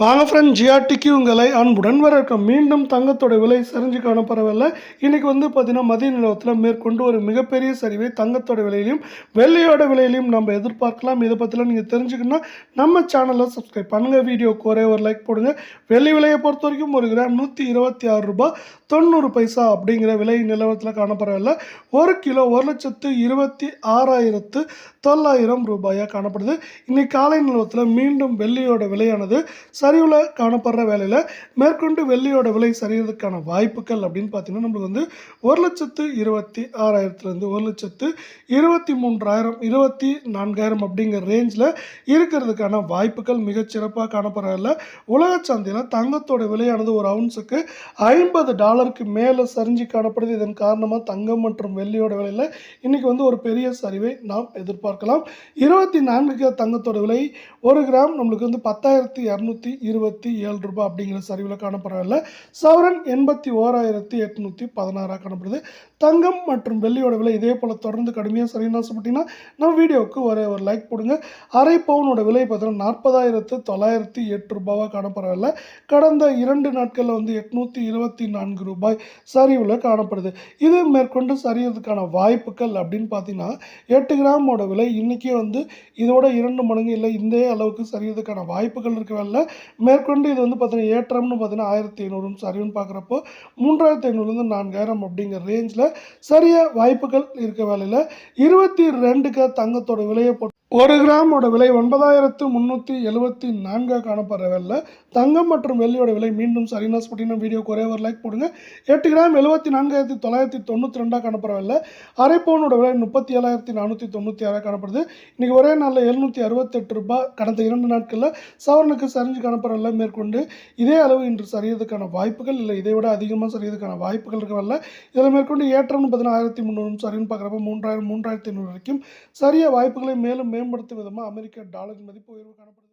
வாங்க ஃப்ரெண்ட் ஜிஆர்டிக்கு உங்களை அன்புடன் வரவேற்கும் மீண்டும் தங்கத்தோட விலை சரிஞ்சு காணப்படவில்லை. இன்றைக்கி வந்து பார்த்திங்கன்னா மதிய நிலவரத்தில் மேற்கொண்டு ஒரு மிகப்பெரிய சரிவை தங்கத்தோட விலையிலையும் வெள்ளையோட விலையிலையும் நம்ம எதிர்பார்க்கலாம். இதை பற்றிலாம் நீங்கள் தெரிஞ்சுக்கணும்னா நம்ம சேனலை சப்ஸ்கிரைப் பண்ணுங்கள் வீடியோக்கு ஒரே ஒரு லைக் போடுங்க. வெள்ளி விலையை பொறுத்த வரைக்கும் ஒரு கிராம் நூற்றி இருபத்தி ஆறு ரூபாய் தொண்ணூறு பைசா அப்படிங்கிற விலை நிலவரத்தில் காணப்படவில்லை. ஒரு கிலோ ஒரு லட்சத்து இருபத்தி ஆறாயிரத்து தொள்ளாயிரம் ரூபாயாக காணப்படுது. இன்றைக்கி காலை நிலவரத்தில் மீண்டும் வெள்ளியோட விலையானது சரிவில் காணப்படுற வேலையில் மேற்கொண்டு வெள்ளியோட விலை சரியறதுக்கான வாய்ப்புகள் அப்படின்னு பார்த்தீங்கன்னா நம்மளுக்கு வந்து ஒரு லட்சத்து இருபத்தி ஆறாயிரத்துலேருந்து ஒரு லட்சத்து இருபத்தி மூன்றாயிரம் இருபத்தி நான்காயிரம் அப்படிங்கிற ரேஞ்சில் இருக்கிறதுக்கான வாய்ப்புகள் மிகச்சிறப்பாக காணப்படுறதில்ல உலக சந்தையில் தங்கத்தோட விலையானது ஒரு அவுன்ஸுக்கு ஐம்பது டாலருக்கு மேலே சரிஞ்சு காணப்படுது. இதன் காரணமாக தங்கம் மற்றும் வெள்ளியோட விலையில் இன்றைக்கி வந்து ஒரு பெரிய சரிவை நாம் எதிர்பார்க்கலாம். இருபத்தி நான்கு தங்கத்தோட விலை ஒரு கிராம் நம்மளுக்கு வந்து பத்தாயிரத்தி இரநூத்தி இருபத்தி ஏழு ரூபாய் அப்படிங்கிற சரிவில் காணப்படவில்லை. சவரன் எண்பத்தி ஓராயிரத்தி எட்நூற்றி பதினாறாக காணப்படுது. தங்கம் மற்றும் வெள்ளியோட விலை இதே போல் தொடர்ந்து கடுமையாக சரின்னு ஆசைப்பட்டீங்கன்னா நம்ம வீடியோவுக்கு ஒரே ஒரு லைக் போடுங்க. அரை பவுனோட விலை பார்த்தீங்கன்னா நாற்பதாயிரத்து தொள்ளாயிரத்தி எட்டு ரூபாவாக காணப்படவில்லை கடந்த இரண்டு நாட்களில் வந்து எட்நூற்றி இருபத்தி நான்கு ரூபாய் சரிவில் காணப்படுது. இது மேற்கொண்டு சரியறதுக்கான வாய்ப்புகள் அப்படின்னு பார்த்தீங்கன்னா எட்டு கிராமோட விலை இன்றைக்கே வந்து இதோட இரண்டு மடங்கு இல்லை இந்த அளவுக்கு சரியறதுக்கான வாய்ப்புகள் இருக்கவில்லை மேற்கொண்டு இது வந்து பார்த்தீங்கன்னா ஏற்றம்னு பார்த்தீங்கன்னா ஆயிரத்தி ஐநூறுன்னு சரிவுன்னு பார்க்குறப்போ மூன்றாயிரத்தி ஐநூறுலேருந்து நான்காயிரம் அப்படிங்கிற ரேஞ்சில் சரிய வாய்ப்புகள் இருக்க வேலையில். இருபத்தி ரெண்டுக்கு தங்கத்தோட விலையை போட்டு ஒரு கிராமோட விலை ஒன்பதாயிரத்து முந்நூற்றி எழுபத்தி நான்காக காணப்படுற வேலை தங்கம் மற்றும் வெள்ளியோட விலை மீண்டும் சரினாஸ் ஸ்புட்டினம் வீடியோ ஒரே ஒரு லைக் போடுங்க. எட்டு கிராம் எழுபத்தி நான்காயிரத்தி தொள்ளாயிரத்தி தொண்ணூற்றி ரெண்டாக காணப்படுற வேலை அரை பவுனோட விலை முப்பத்தி ஏழாயிரத்தி நானூற்றி தொண்ணூற்றி ஆறாக காணப்படுது. இன்றைக்கி ஒரே நாளில் எழுநூற்றி அறுபத்தெட்டு ரூபாய் கடந்த இரண்டு நாட்களில் சவரனுக்கு சரிஞ்சு காணப்படுறல மேற்கொண்டு இதே அளவு இன்று சரியதுக்கான வாய்ப்புகள் இல்லை. இதை விட அதிகமாக சரியறதுக்கான வாய்ப்புகள் இருக்கவில்லை இதில் மேற்கொண்டு ஏற்றம்னு பார்த்தீங்கன்னா ஆயிரத்தி முந்நூறு சரின்னு பார்க்குறப்ப மூன்றாயிரம் மூன்றாயிரத்தி ஐநூறு வரைக்கும் சரிய வாய்ப்புகளை மேலும் மேம்படுத்தும் விதமாக அமெரிக்க டாலர் மதிப்பு உயர்வு காணப்படும்